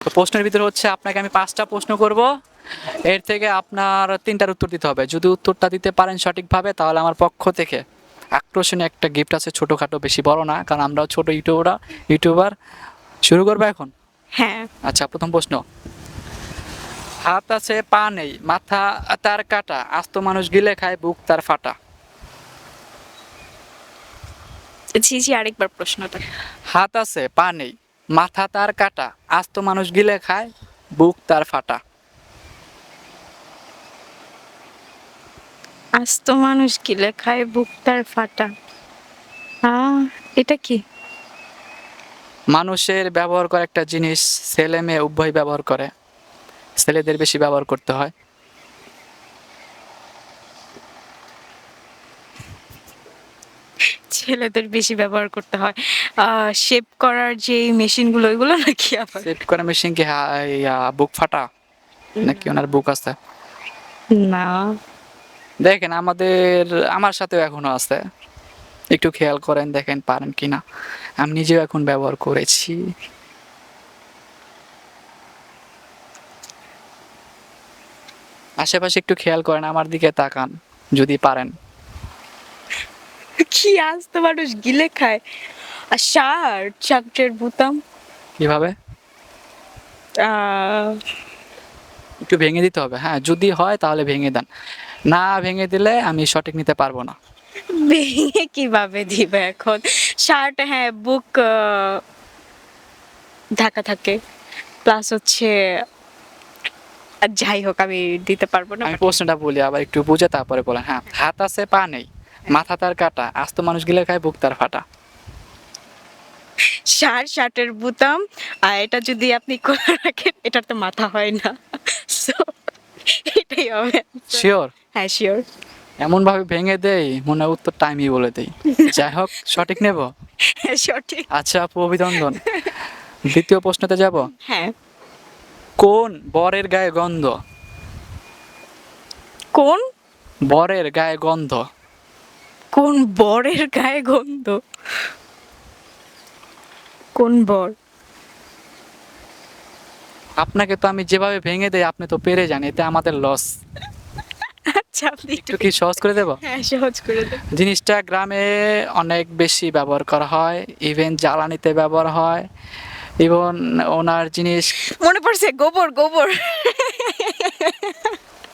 তো প্রশ্নের ভিতরে হচ্ছে আপনাকে আমি পাঁচটা প্রশ্ন করব। এর থেকে আপনার তিনটার উত্তর দিতে হবে। যদি উত্তরটা দিতে পারেন সঠিকভাবে তাহলে আমার পক্ষ থেকে আকর্ষণীয় একটা গিফট আছে ছোটোখাটো বেশি বড় না কারণ আমরাও ছোট ইউটিউবরা ইউটিউবার। শুরু করব এখন? হ্যাঁ। আচ্ছা প্রথম প্রশ্ন। হাত আছে পা নেই মাথা তার কাটা আস্ত মানুষ গিলে খায় বুক তার ফাটা। জি জি আরেকবার প্রশ্নটা। হাত আছে পা নেই মাথা তার কাটা আস্ত মানুষ গিলে খায় বুক তার ফাটা। আস্ত মানুষ গিলে খায় বুক তার ফাটা। এটা কি? মানুষের ব্যবহার করে একটা জিনিস ছেলে মেয়ে উভয় ব্যবহার করে। ছেলেদের বেশি ব্যবহার করতে হয়। ছেলেদের বেশি ব্যবহার করতে হয়। শেপ করার যে মেশিনগুলো ওইগুলো নাকি আবার? সেট করা মেশিন কি হা- বুক ফাটা? নাকি ওনার বুক আছে? না। দেখেন আমাদের আমার সাথেও এখনও আছে। একটু খেয়াল করেন দেখেন পারেন কিনা। আমি নিজেও এখন ব্যবহার করেছি। আশেপাশে একটু খেয়াল করেন আমার দিকে তাকান যদি পারেন। কি আস্ত মানুষ গিলে খায়। আর শার্ট শার্টের বুতাম। কীভাবে? একটু ভেঙে দিতে হবে। হ্যাঁ যদি হয় তাহলে ভেঙে দেন। না ভেঙে দিলে আমি সঠিক নিতে পারব না। ভেঙে কীভাবে দিবে এখন? শার্ট হ্যাঁ বুক ঢাকা থাকে। প্লাস হচ্ছে যাই হোক আমি দিতে পারব না আমি প্রশ্নটা বলি আবার একটু বুঝে তারপরে বলেন। হ্যাঁ হাত আছে পা নেই। মাথা তার কাটা আস্ত মানুষ গিলে খায় বুক তার ফাটা। শার্ট শার্টের বুতাম আর এটা যদি আপনি করে রাখেন এটার তো মাথা হয় না। এটাই হবে শিওর হ্যাঁ শিওর এমন ভাবে ভেঙে দেই মনে হয় উত্তর টাইমই বলে দেই। যাই হোক সঠিক নেব? হ্যাঁ সঠিক। আচ্ছা আপু অভিনন্দন। দ্বিতীয় প্রশ্নতে যাব? হ্যাঁ। কোন বরের গায়ে গন্ধ? কোন? বরের গায়ে গন্ধ। কোন বরের গায়ে গন্ধ? কোন বর? আপনাকে তো আমি যেভাবে ভেঙে দেই আপনি তো পেরে যান এতে আমাদের লস আচ্ছা আপনি একটু কি সহজ করে দেব? হ্যাঁ সহজ করে জিনিসটা গ্রামে অনেক বেশি ব্যবহার করা হয় ইভেন জ্বালানিতে ব্যবহার হয় ইভেন ওনার জিনিস মনে পড়ছে গোবর গোবর।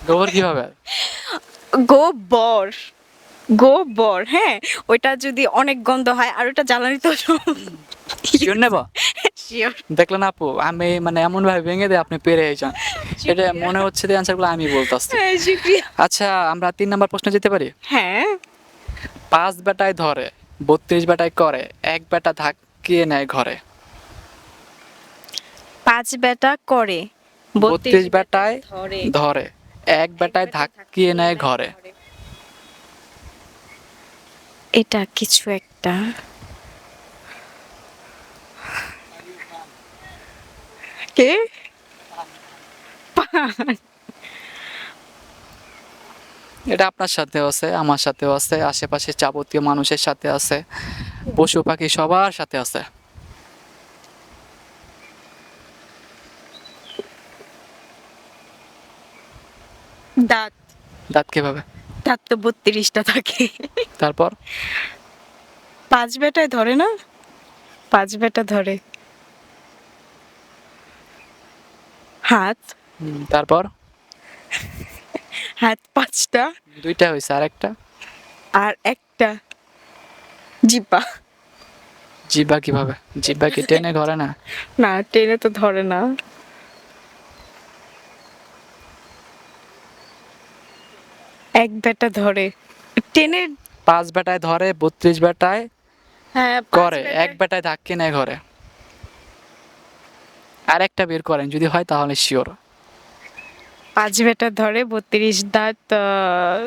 গোবর কীভাবে? গোবর। গোবর হ্যাঁ? ওইটা যদি অনেক গন্ধ হয় আর ওটা জ্বালানি তো শিওর নেব? শিওর দেখলেন আপু আমি মানে এমন ভাবে ভেঙে দেয় আপনি পেরে যান এটা মনে হচ্ছে যে অ্যান্সারগুলো আমি বলতেছি। হ্যাঁ আচ্ছা আমরা তিন নাম্বার প্রশ্ন যেতে পারি? হ্যাঁ। পাঁচ বেটায় ধরে বত্রিশ বেটায় করে এক বেটা ধাক্কিয়ে নেয় ঘরে। পাঁচ বেটা করে বত্রিশ বেটায় ধরে ধরে এক বেটায় ধাক্কিয়ে নেয় ঘরে। এটা কিছু একটা। কে? এটা আপনার সাথেও আছে আমার সাথেও আছে আশেপাশে যাবতীয় মানুষের সাথে আছে পশু পাখি সবার সাথে আছে। দাঁত। দাঁত কীভাবে? দাঁত তো বত্রিশটা থাকে। তারপর? পাঁচ বেটায় ধরে না? পাঁচ বেটা ধরে। হাত। তারপর? হাত পাঁচটা। দুইটা হয়েছে আর একটা? আর একটা। জিব্বা। জিব্বা কীভাবে? জিব্বা কি টেনে ধরে না? না টেনে তো ধরে না। এক বেটা ধরে। টেনে পাঁচ বেটায় ধরে বত্রিশ বেটায় হ্যাঁ পাঁচ করে এক বেটায় ধাক্কে নেয় ঘরে। আর একটা বের করেন যদি হয় তাহলে শিওর পাঁচ বেটা ধরে বত্রিশ দাঁত আহ,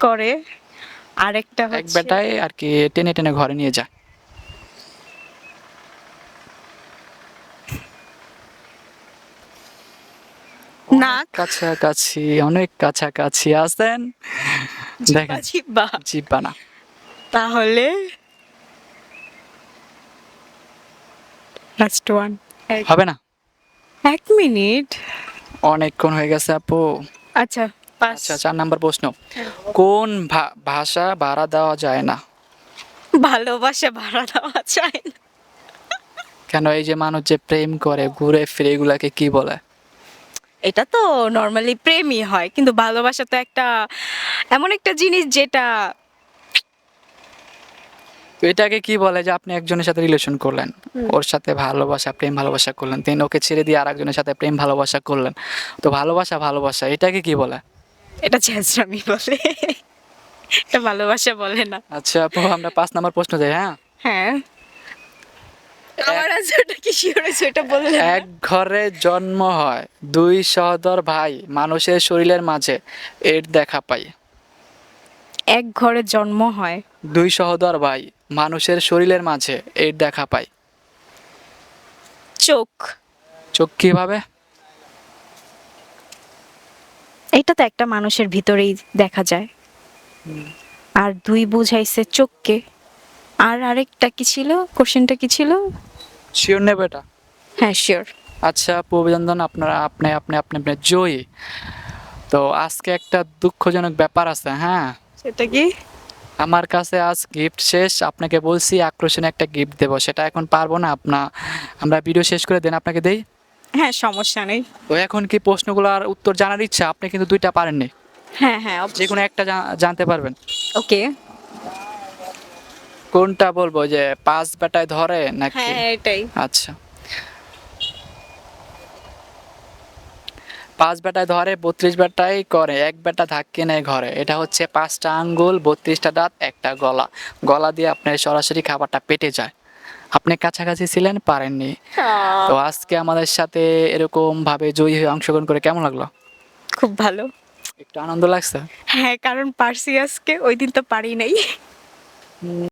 করে। আরেকটা এক হচ্ছে বেটায় আর কি টেনে টেনে ঘরে নিয়ে যায়। নাক? কাছাকাছি অনেক কাছাকাছি আছেন। দেখেন জিব্বা জিব্বা। না। তাহলে লাস্ট ওয়ান হবে না। এক মিনিট। অনেকক্ষণ হয়ে গেছে আপু। আচ্ছা পাঁচ। আচ্ছা চার নাম্বার প্রশ্ন। কোন ভা- ভাষা ভাড়া দেওয়া যায় না? ভালোবাসা ভাড়া দেওয়া চায় না। কেন এই যে মানুষ যে প্রেম করে ঘুরে ফিরে এগুলাকে কি বলে? এটা তো নর্মালি প্রেমই হয় কিন্তু ভালোবাসা তো একটা এমন একটা জিনিস যেটা তো এটাকে কি বলে যে আপনি একজনের সাথে রিলেশন করলেন ওর সাথে ভালোবাসা প্রেম ভালোবাসা করলেন দেন ওকে ছেড়ে দিয়ে আর একজনের সাথে প্রেম ভালোবাসা করলেন। তো ভালোবাসা ভালোবাসা এটাকে কি বলে? এটা ছেঁচড়ামি বলে। এটা ভালোবাসা বলে না। আচ্ছা আপু আমরা পাঁচ নাম্বার প্রশ্ন যাই হ্যাঁ? হ্যাঁ। আমার আনসারটা কি শিওর হয়েছে এটা বললে এক ঘরে জন্ম হয় দুই সহদর ভাই মানুষের শরীরের মাঝে এর দেখা পাই। এক ঘরে জন্ম হয়। দুই সহদর ভাই মানুষের শরীরের মাঝে এর দেখা পাই। চোখ। চোখ কীভাবে? এটা তো একটা মানুষের ভিতরেই দেখা যায়। আর দুই বুঝাইছে চোখকে। আর আরেকটা কি ছিল? কোশ্চেনটা কি ছিল? শিওর নেবে এটা? হ্যাঁ শিওর আচ্ছা অভিনন্দন আপনারা আপনি আপনি আপনি আপনি জয়ী। তো আজকে একটা দুঃখজনক ব্যাপার আছে হ্যাঁ? সেটা কি? আমার কাছে আজ গিফট শেষ আপনাকে বলছি আকর্ষণীয় একটা গিফট দেবো সেটা এখন পারব না আপনা আমরা ভিডিও শেষ করে দেন আপনাকে দেই? হ্যাঁ সমস্যা নেই। তো এখন কি প্রশ্নগুলোর উত্তর জানার ইচ্ছা? আপনি কিন্তু দুইটা পারেননি। হ্যাঁ হ্যাঁ যে কোনো একটা জানতে পারবেন। ওকে কোনটা বলব? যে পাঁচ বেটায় ধরে নাকি? হ্যাঁ এটাই। আচ্ছা। পাঁচ বেটায় ধরে বত্রিশ বেটাই করে এক বেটা ধাক্কে নেয় ঘরে। এটা হচ্ছে পাঁচটা আঙ্গুল বত্রিশটা দাঁত একটা গলা। গলা দিয়ে আপনার সরাসরি খাবারটা পেটে যায়। আপনি কাছাকাছি ছিলেন পারেননি। তো আজকে আমাদের সাথে এরকম ভাবে জয়ী হয়ে অংশগ্রহণ করে কেমন লাগল? খুব ভালো। একটু আনন্দ লাগছে? হ্যাঁ কারণ পারসি আজকে ওই দিন তো পারি নাই।